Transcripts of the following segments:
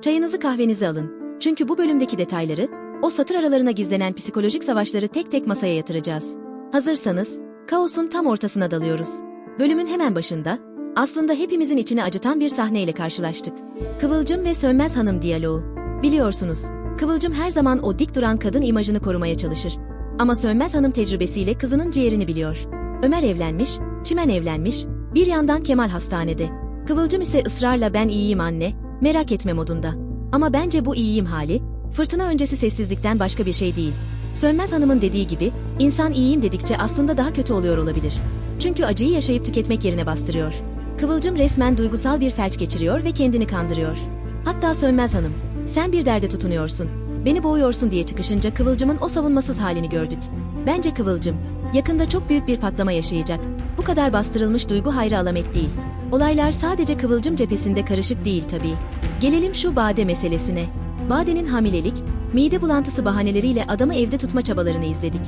Çayınızı kahvenizi alın. Çünkü bu bölümdeki detayları, o satır aralarına gizlenen psikolojik savaşları tek tek masaya yatıracağız. Hazırsanız, kaosun tam ortasına dalıyoruz. Bölümün hemen başında, aslında hepimizin içini acıtan bir sahneyle karşılaştık. Kıvılcım ve Sönmez Hanım diyaloğu. Biliyorsunuz, Kıvılcım her zaman o dik duran kadın imajını korumaya çalışır. Ama Sönmez Hanım tecrübesiyle kızının ciğerini biliyor. Ömer evlenmiş, Çimen evlenmiş, bir yandan Kemal hastanede. Kıvılcım ise ısrarla ben iyiyim anne, merak etme modunda. Ama bence bu iyiyim hali, fırtına öncesi sessizlikten başka bir şey değil. Sönmez Hanım'ın dediği gibi, insan iyiyim dedikçe aslında daha kötü oluyor olabilir. Çünkü acıyı yaşayıp tüketmek yerine bastırıyor. Kıvılcım resmen duygusal bir felç geçiriyor ve kendini kandırıyor. Hatta Sönmez Hanım, sen bir derde tutunuyorsun, beni boğuyorsun diye çıkışınca Kıvılcım'ın o savunmasız halini gördük. Bence Kıvılcım, yakında çok büyük bir patlama yaşayacak. Bu kadar bastırılmış duygu hayra alamet değil. Olaylar sadece Kıvılcım cephesinde karışık değil tabii. Gelelim şu Bade meselesine. Bade'nin hamilelik, mide bulantısı bahaneleriyle adamı evde tutma çabalarını izledik.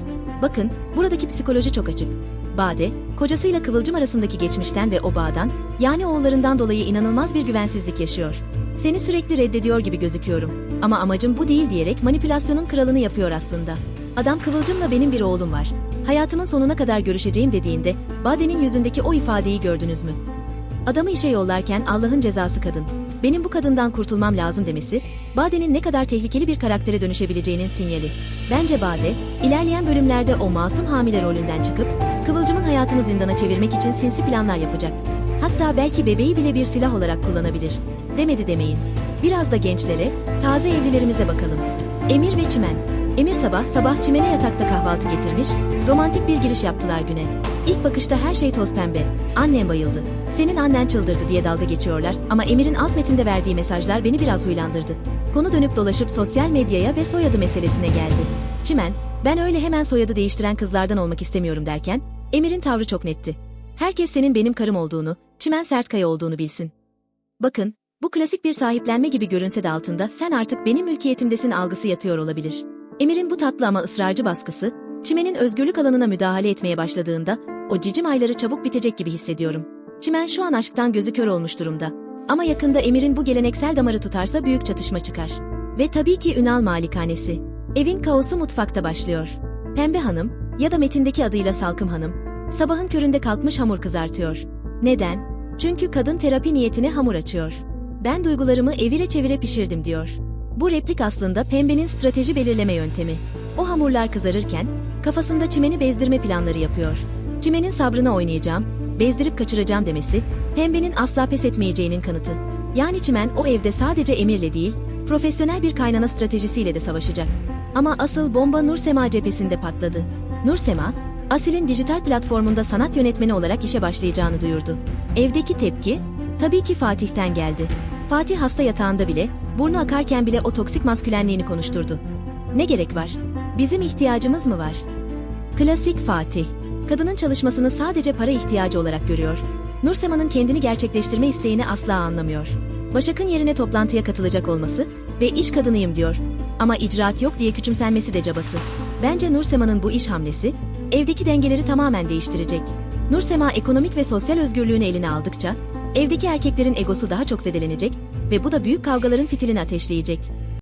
Bakın, buradaki psikoloji çok açık. Bade, kocasıyla Kıvılcım arasındaki geçmişten ve o bağdan, yani oğullarından dolayı inanılmaz bir güvensizlik yaşıyor. Seni sürekli reddediyor gibi gözüküyorum. Ama amacım bu değil diyerek manipülasyonun kralını yapıyor aslında. Adam Kıvılcım'la benim bir oğlum var. Hayatımın sonuna kadar görüşeceğim dediğinde, Bade'nin yüzündeki o ifadeyi gördünüz mü? Adamı işe yollarken Allah'ın cezası kadın. Benim bu kadından kurtulmam lazım demesi, Bade'nin ne kadar tehlikeli bir karaktere dönüşebileceğinin sinyali. Bence Bade, ilerleyen bölümlerde o masum hamile rolünden çıkıp, Kıvılcım'ın hayatını zindana çevirmek için sinsi planlar yapacak. Hatta belki bebeği bile bir silah olarak kullanabilir. Demedi demeyin. Biraz da gençlere, taze evlilerimize bakalım. Emir ve Çimen. Emir sabah sabah Çimen'e yatakta kahvaltı getirmiş, romantik bir giriş yaptılar güne. İlk bakışta her şey toz pembe. Annem bayıldı. Senin annen çıldırdı diye dalga geçiyorlar ama Emir'in alt metinde verdiği mesajlar beni biraz huylandırdı. Konu dönüp dolaşıp sosyal medyaya ve soyadı meselesine geldi. Çimen, ben öyle hemen soyadı değiştiren kızlardan olmak istemiyorum derken, Emir'in tavrı çok netti. Herkes senin benim karım olduğunu, Çimen Sertkaya olduğunu bilsin. Bakın, bu klasik bir sahiplenme gibi görünse de altında sen artık benim mülkiyetimdesin algısı yatıyor olabilir. Emir'in bu tatlı ama ısrarcı baskısı, Çimen'in özgürlük alanına müdahale etmeye başladığında, o cicim ayları çabuk bitecek gibi hissediyorum. Çimen şu an aşktan gözü kör olmuş durumda. Ama yakında Emir'in bu geleneksel damarı tutarsa büyük çatışma çıkar. Ve tabii ki Ünal Malikanesi. Evin kaosu mutfakta başlıyor. Pembe Hanım, ya da metindeki adıyla Salkım Hanım, sabahın köründe kalkmış hamur kızartıyor. Neden? Çünkü kadın terapi niyetine hamur açıyor. Ben duygularımı evire çevire pişirdim diyor. Bu replik aslında Pembe'nin strateji belirleme yöntemi. O hamurlar kızarırken, kafasında çimeni bezdirme planları yapıyor. Çimenin sabrına oynayacağım, bezdirip kaçıracağım demesi, Pembe'nin asla pes etmeyeceğinin kanıtı. Yani çimen o evde sadece emirle değil, profesyonel bir kaynana stratejisiyle de savaşacak. Ama asıl bomba Nursema cephesinde patladı. Nursema, Asil'in dijital platformunda sanat yönetmeni olarak işe başlayacağını duyurdu. Evdeki tepki, tabii ki Fatih'ten geldi. Fatih hasta yatağında bile, burnu akarken bile o toksik maskülenliğini konuşturdu. Ne gerek var? Bizim ihtiyacımız mı var? Klasik Fatih. Kadının çalışmasını sadece para ihtiyacı olarak görüyor. Nursema'nın kendini gerçekleştirme isteğini asla anlamıyor. Başak'ın yerine toplantıya katılacak olması ve iş kadınıyım diyor. Ama icraat yok diye küçümsenmesi de cabası. Bence Nursema'nın bu iş hamlesi, evdeki dengeleri tamamen değiştirecek. Nursema ekonomik ve sosyal özgürlüğünü eline aldıkça, evdeki erkeklerin egosu daha çok zedelenecek ve bu da büyük kavgaların fitilini ateşleyecek.